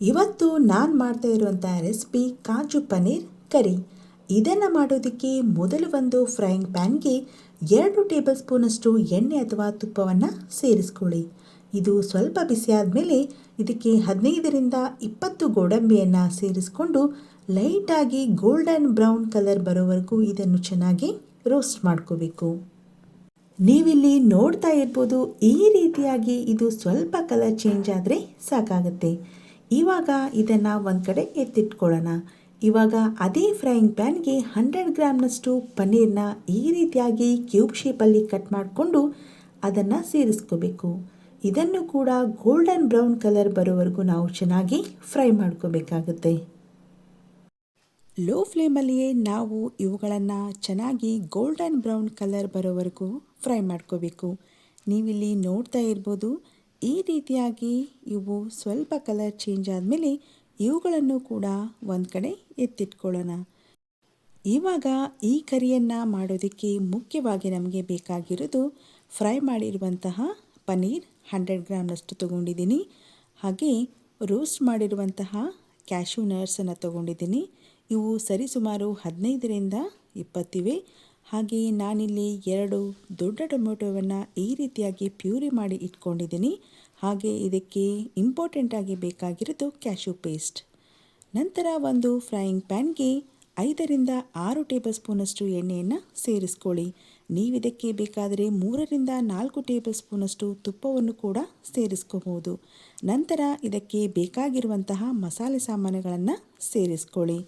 ಇವತ್ತು ನಾನು ಮಾಡ್ತಾ ಇರುವಂಥ ರೆಸಿಪಿ ಕಾಜು ಪನ್ನೀರ್ ಕರಿ. ಇದನ್ನು ಮಾಡೋದಕ್ಕೆ ಮೊದಲು ಒಂದು ಫ್ರೈಯಿಂಗ್ ಪ್ಯಾನ್ಗೆ ಎರಡು ಟೇಬಲ್ ಸ್ಪೂನಷ್ಟು ಎಣ್ಣೆ ಅಥವಾ ತುಪ್ಪವನ್ನು ಸೇರಿಸ್ಕೊಳ್ಳಿ. ಇದು ಸ್ವಲ್ಪ ಬಿಸಿ ಆದಮೇಲೆ ಇದಕ್ಕೆ ಹದಿನೈದರಿಂದ ಇಪ್ಪತ್ತು ಗೋಡಂಬಿಯನ್ನು ಸೇರಿಸ್ಕೊಂಡು ಲೈಟಾಗಿ ಗೋಲ್ಡನ್ ಬ್ರೌನ್ ಕಲರ್ ಬರೋವರೆಗೂ ಇದನ್ನು ಚೆನ್ನಾಗಿ ರೋಸ್ಟ್ ಮಾಡ್ಕೋಬೇಕು. ನೀವಿಲ್ಲಿ ನೋಡ್ತಾ ಇರ್ಬೋದು ಈ ರೀತಿಯಾಗಿ ಇದು ಸ್ವಲ್ಪ ಕಲರ್ ಚೇಂಜ್ ಆದರೆ ಸಾಕಾಗುತ್ತೆ. ಇವಾಗ ಇದನ್ನು ಒಂದು ಕಡೆ ಎತ್ತಿಟ್ಕೊಳ್ಳೋಣ. ಇವಾಗ ಅದೇ ಫ್ರೈಯಿಂಗ್ ಪ್ಯಾನ್ಗೆ ಹಂಡ್ರೆಡ್ ಗ್ರಾಮ್ನಷ್ಟು ಪನ್ನೀರ್ನ ಈ ರೀತಿಯಾಗಿ ಕ್ಯೂಬ್ ಶೇಪಲ್ಲಿ ಕಟ್ ಮಾಡಿಕೊಂಡು ಅದನ್ನು ಸೇರಿಸ್ಕೋಬೇಕು. ಇದನ್ನು ಕೂಡ ಗೋಲ್ಡನ್ ಬ್ರೌನ್ ಕಲರ್ ಬರೋವರೆಗೂ ನಾವು ಚೆನ್ನಾಗಿ ಫ್ರೈ ಮಾಡ್ಕೋಬೇಕಾಗುತ್ತೆ. ಲೋ ಫ್ಲೇಮಲ್ಲಿಯೇ ನಾವು ಇವುಗಳನ್ನು ಚೆನ್ನಾಗಿ ಗೋಲ್ಡನ್ ಬ್ರೌನ್ ಕಲರ್ ಬರೋವರೆಗೂ ಫ್ರೈ ಮಾಡ್ಕೋಬೇಕು. ನೀವಿಲ್ಲಿ ನೋಡ್ತಾ ಇರ್ಬೋದು ಈ ರೀತಿಯಾಗಿ ಇವು ಸ್ವಲ್ಪ ಕಲರ್ ಚೇಂಜ್ ಆದಮೇಲೆ ಇವುಗಳನ್ನು ಕೂಡ ಒಂದು ಕಡೆ ಎತ್ತಿಟ್ಕೊಳ್ಳೋಣ. ಇವಾಗ ಈ ಕರಿಯನ್ನು ಮಾಡೋದಕ್ಕೆ ಮುಖ್ಯವಾಗಿ ನಮಗೆ ಬೇಕಾಗಿರೋದು ಫ್ರೈ ಮಾಡಿರುವಂತಹ ಪನ್ನೀರ್ ಹಂಡ್ರೆಡ್ ಗ್ರಾಮ್ನಷ್ಟು ತೊಗೊಂಡಿದ್ದೀನಿ. ಹಾಗೆ ರೋಸ್ಟ್ ಮಾಡಿರುವಂತಹ ಕ್ಯಾಶ್ಯೂ ನರ್ಸನ್ನು ತೊಗೊಂಡಿದ್ದೀನಿ. ಇವು ಸರಿಸುಮಾರು ಹದಿನೈದರಿಂದ ಇಪ್ಪತ್ತಿವೆ. ಹಾಗೆಯೇ ನಾನಿಲ್ಲಿ ಎರಡು ದೊಡ್ಡ ಟೊಮೆಟೊವನ್ನು ಈ ರೀತಿಯಾಗಿ ಪ್ಯೂರಿ ಮಾಡಿ ಇಟ್ಕೊಂಡಿದ್ದೀನಿ. ಹಾಗೆ ಇದಕ್ಕೆ ಇಂಪಾರ್ಟೆಂಟಾಗಿ ಬೇಕಾಗಿರೋದು ಕ್ಯಾಶ್ಯೂ ಪೇಸ್ಟ್ ನಂತರ ಒಂದು ಫ್ರೈಯಿಂಗ್ ಪ್ಯಾನ್ಗೆ ಐದರಿಂದ ಆರು ಟೇಬಲ್ ಸ್ಪೂನಷ್ಟು ಎಣ್ಣೆಯನ್ನು ಸೇರಿಸ್ಕೊಳ್ಳಿ. ನೀವು ಇದಕ್ಕೆ ಬೇಕಾದರೆ ಮೂರರಿಂದ ನಾಲ್ಕು ಟೇಬಲ್ ಸ್ಪೂನಷ್ಟು ತುಪ್ಪವನ್ನು ಕೂಡ ಸೇರಿಸ್ಕೋಬೋದು ನಂತರ ಇದಕ್ಕೆ ಬೇಕಾಗಿರುವಂತಹ ಮಸಾಲೆ ಸಾಮಾನುಗಳನ್ನು ಸೇರಿಸ್ಕೊಳ್ಳಿ.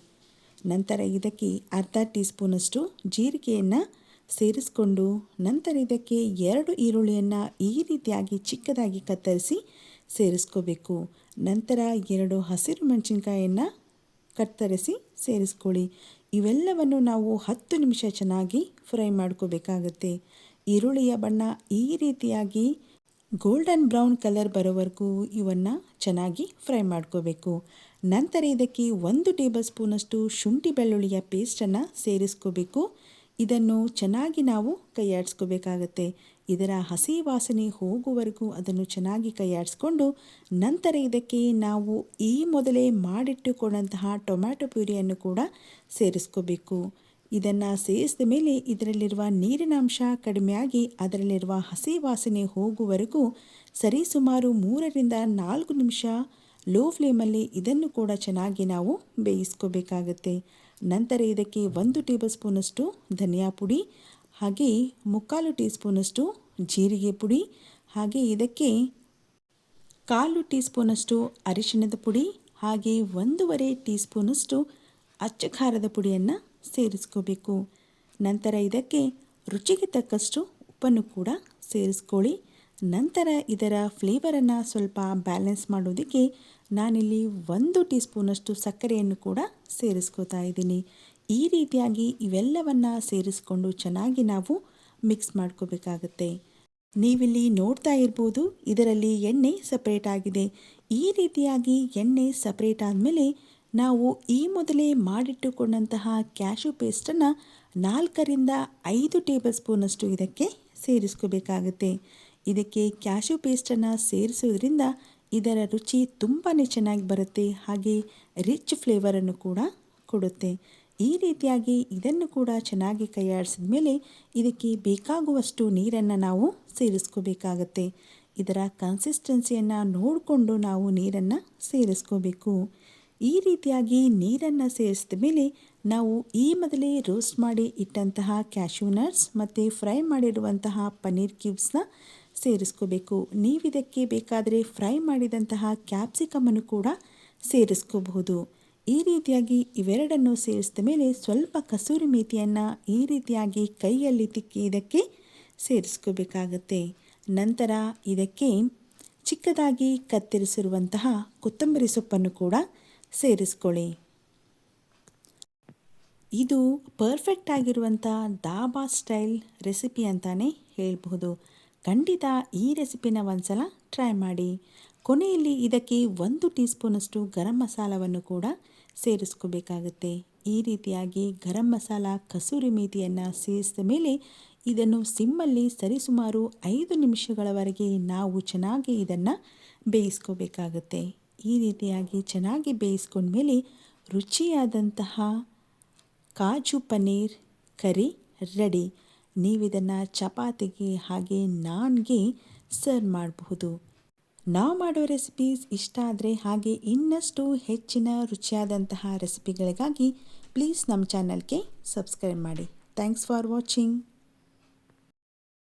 ನಂತರ ಇದಕ್ಕೆ ಅರ್ಧ ಟೀ ಸ್ಪೂನಷ್ಟು ಜೀರಿಗೆಯನ್ನು ಸೇರಿಸ್ಕೊಂಡು ನಂತರ ಇದಕ್ಕೆ ಎರಡು ಈರುಳ್ಳಿಯನ್ನು ಈ ರೀತಿಯಾಗಿ ಚಿಕ್ಕದಾಗಿ ಕತ್ತರಿಸಿ ಸೇರಿಸ್ಕೋಬೇಕು. ನಂತರ ಎರಡು ಹಸಿರು ಮೆಣಸಿನ್ಕಾಯನ್ನು ಕತ್ತರಿಸಿ ಸೇರಿಸ್ಕೊಳ್ಳಿ. ಇವೆಲ್ಲವನ್ನು ನಾವು ಹತ್ತು ನಿಮಿಷ ಚೆನ್ನಾಗಿ ಫ್ರೈ ಮಾಡ್ಕೋಬೇಕಾಗತ್ತೆ. ಈರುಳ್ಳಿಯ ಬಣ್ಣ ಈ ರೀತಿಯಾಗಿ ಗೋಲ್ಡನ್ ಬ್ರೌನ್ ಕಲರ್ ಬರೋವರೆಗೂ ಇವನ್ನು ಚೆನ್ನಾಗಿ ಫ್ರೈ ಮಾಡ್ಕೋಬೇಕು. ನಂತರ ಇದಕ್ಕೆ ಒಂದು ಟೇಬಲ್ ಸ್ಪೂನಷ್ಟು ಶುಂಠಿ ಬೆಳ್ಳುಳ್ಳಿಯ ಪೇಸ್ಟನ್ನು ಸೇರಿಸ್ಕೋಬೇಕು. ಇದನ್ನು ಚೆನ್ನಾಗಿ ನಾವು ಕೈಯಾಡಿಸ್ಕೋಬೇಕಾಗತ್ತೆ. ಇದರ ಹಸಿ ವಾಸನೆ ಹೋಗುವವರೆಗೂ ಅದನ್ನು ಚೆನ್ನಾಗಿ ಕೈಯಾಡಿಸ್ಕೊಂಡು ನಂತರ ಇದಕ್ಕೆ ನಾವು ಈ ಮೊದಲೇ ಮಾಡಿಟ್ಟುಕೊಂಡಂತಹ ಟೊಮ್ಯಾಟೊ ಪ್ಯೂರಿಯನ್ನು ಕೂಡ ಸೇರಿಸ್ಕೋಬೇಕು. ಇದನ್ನು ಸೇರಿಸಿದ ಮೇಲೆ ಇದರಲ್ಲಿರುವ ನೀರಿನ ಅಂಶ ಕಡಿಮೆಯಾಗಿ ಅದರಲ್ಲಿರುವ ಹಸಿ ವಾಸನೆ ಹೋಗುವವರೆಗೂ ಸರಿಸುಮಾರು ಮೂರರಿಂದ ನಾಲ್ಕು ನಿಮಿಷ ಲೋ ಫ್ಲೇಮಲ್ಲಿ ಇದನ್ನು ಕೂಡ ಚೆನ್ನಾಗಿ ನಾವು ಬೇಯಿಸ್ಕೋಬೇಕಾಗತ್ತೆ. ನಂತರ ಇದಕ್ಕೆ ಒಂದು ಟೇಬಲ್ ಸ್ಪೂನಷ್ಟು ಧನಿಯಾ ಪುಡಿ, ಹಾಗೆ ಮುಕ್ಕಾಲು ಟೀ ಸ್ಪೂನಷ್ಟು ಜೀರಿಗೆ ಪುಡಿ, ಹಾಗೆ ಇದಕ್ಕೆ ಕಾಲು ಟೀ ಸ್ಪೂನಷ್ಟು ಅರಿಶಿಣದ ಪುಡಿ, ಹಾಗೆ ಒಂದೂವರೆ ಟೀ ಸ್ಪೂನಷ್ಟು ಅಚ್ಚ ಖಾರದ ಪುಡಿಯನ್ನು ಸೇರಿಸ್ಕೋಬೇಕು. ನಂತರ ಇದಕ್ಕೆ ರುಚಿಗೆ ತಕ್ಕಷ್ಟು ಉಪ್ಪನ್ನು ಕೂಡ ಸೇರಿಸ್ಕೊಳ್ಳಿ. ನಂತರ ಇದರ ಫ್ಲೇವರನ್ನು ಸ್ವಲ್ಪ ಬ್ಯಾಲೆನ್ಸ್ ಮಾಡೋದಕ್ಕೆ ನಾನಿಲ್ಲಿ ಒಂದು ಟೀ ಸ್ಪೂನಷ್ಟು ಸಕ್ಕರೆಯನ್ನು ಕೂಡ ಸೇರಿಸ್ಕೋತಾ ಇದ್ದೀನಿ. ಈ ರೀತಿಯಾಗಿ ಇವೆಲ್ಲವನ್ನು ಸೇರಿಸ್ಕೊಂಡು ಚೆನ್ನಾಗಿ ನಾವು ಮಿಕ್ಸ್ ಮಾಡ್ಕೋಬೇಕಾಗತ್ತೆ. ನೀವಿಲ್ಲಿ ನೋಡ್ತಾ ಇರ್ಬೋದು, ಇದರಲ್ಲಿ ಎಣ್ಣೆ ಸಪ್ರೇಟ್ ಆಗಿದೆ. ಈ ರೀತಿಯಾಗಿ ಎಣ್ಣೆ ಸಪ್ರೇಟ್ ಆದಮೇಲೆ ನಾವು ಈ ಮೊದಲೇ ಮಾಡಿಟ್ಟುಕೊಂಡಂತಹ ಕ್ಯಾಶು ಪೇಸ್ಟನ್ನು ನಾಲ್ಕರಿಂದ ಐದು ಟೇಬಲ್ ಸ್ಪೂನಷ್ಟು ಇದಕ್ಕೆ ಸೇರಿಸ್ಕೋಬೇಕಾಗುತ್ತೆ. ಇದಕ್ಕೆ ಕ್ಯಾಶು ಪೇಸ್ಟನ್ನು ಸೇರಿಸೋದ್ರಿಂದ ಇದರ ರುಚಿ ತುಂಬಾ ಚೆನ್ನಾಗಿ ಬರುತ್ತೆ, ಹಾಗೆ ರಿಚ್ ಫ್ಲೇವರನ್ನು ಕೂಡ ಕೊಡುತ್ತೆ. ಈ ರೀತಿಯಾಗಿ ಇದನ್ನು ಕೂಡ ಚೆನ್ನಾಗಿ ಕೈಯಾಡಿಸಿದ ಮೇಲೆ ಇದಕ್ಕೆ ಬೇಕಾಗುವಷ್ಟು ನೀರನ್ನು ನಾವು ಸೇರಿಸ್ಕೋಬೇಕಾಗತ್ತೆ. ಇದರ ಕನ್ಸಿಸ್ಟೆನ್ಸಿಯನ್ನು ನೋಡಿಕೊಂಡು ನಾವು ನೀರನ್ನು ಸೇರಿಸ್ಕೋಬೇಕು. ಈ ರೀತಿಯಾಗಿ ನೀರನ್ನು ಸೇರಿಸಿದ ಮೇಲೆ ನಾವು ಈ ಮೊದಲೇ ರೋಸ್ಟ್ ಮಾಡಿ ಇಟ್ಟಂತಹ ಕ್ಯಾಶ್ಯೂ ನಟ್ಸ್ ಮತ್ತು ಫ್ರೈ ಮಾಡಿರುವಂತಹ ಪನ್ನೀರ್ ಕ್ಯೂಬ್ಸ್ನ ಸೇರಿಸ್ಕೋಬೇಕು. ನೀವು ಇದಕ್ಕೆ ಬೇಕಾದರೆ ಫ್ರೈ ಮಾಡಿದಂತಹ ಕ್ಯಾಪ್ಸಿಕಮನ್ನು ಕೂಡ ಸೇರಿಸ್ಕೋಬಹುದು. ಈ ರೀತಿಯಾಗಿ ಇವೆರಡನ್ನು ಸೇರಿಸಿದ ಮೇಲೆ ಸ್ವಲ್ಪ ಕಸೂರಿ ಮೇಥಿಯನ್ನು ಈ ರೀತಿಯಾಗಿ ಕೈಯಲ್ಲಿ ತಿಕ್ಕಿ ಇದಕ್ಕೆ ಸೇರಿಸ್ಕೋಬೇಕಾಗತ್ತೆ. ನಂತರ ಇದಕ್ಕೆ ಚಿಕ್ಕದಾಗಿ ಕತ್ತರಿಸಿರುವಂತಹ ಕೊತ್ತಂಬರಿ ಸೊಪ್ಪನ್ನು ಕೂಡ ಸೇರಿಸ್ಕೊಳ್ಳಿ. ಇದು ಪರ್ಫೆಕ್ಟ್ ಆಗಿರುವಂಥ ದಾಬಾ ಸ್ಟೈಲ್ ರೆಸಿಪಿ ಅಂತಲೇ ಹೇಳ್ಬೋದು ಖಂಡಿತ ಈ ರೆಸಿಪಿನ ಒಂದ್ಸಲ ಟ್ರೈ ಮಾಡಿ. ಕೊನೆಯಲ್ಲಿ ಇದಕ್ಕೆ ಒಂದು ಟೀ ಸ್ಪೂನಷ್ಟು ಗರಂ ಮಸಾಲವನ್ನು ಕೂಡ ಸೇರಿಸ್ಕೋಬೇಕಾಗುತ್ತೆ. ಈ ರೀತಿಯಾಗಿ ಗರಂ ಮಸಾಲ, ಕಸೂರಿ ಮೇಥಿಯನ್ನು ಸೇರಿಸಿದ ಮೇಲೆ ಇದನ್ನು ಸಿಮ್ಮಲ್ಲಿ ಸರಿಸುಮಾರು ಐದು ನಿಮಿಷಗಳವರೆಗೆ ನಾವು ಚೆನ್ನಾಗಿ ಇದನ್ನು ಬೇಯಿಸ್ಕೋಬೇಕಾಗುತ್ತೆ. ಈ ರೀತಿಯಾಗಿ ಚೆನ್ನಾಗಿ ಬೇಯಿಸ್ಕೊಂಡ್ಮೇಲೆ ರುಚಿಯಾದಂತಹ ಕಾಜು ಪನ್ನೀರ್ ಕರಿ ರೆಡಿ ನೀವಿದನ್ನು ಚಪಾತಿಗೆ ಹಾಗೆ ನಾನ್ಗೆ ಸರ್ವ್ ಮಾಡಬಹುದು. ನಾವು ಮಾಡೋ ರೆಸಿಪೀಸ್ ಇಷ್ಟ ಆದರೆ ಹಾಗೆ ಇನ್ನಷ್ಟು ಹೆಚ್ಚಿನ ರುಚಿಯಾದಂತಹ ರೆಸಿಪಿಗಳಿಗಾಗಿ ಪ್ಲೀಸ್ ನಮ್ಮ ಚಾನಲ್ಗೆ ಸಬ್ಸ್ಕ್ರೈಬ್ ಮಾಡಿ. Thanks for watching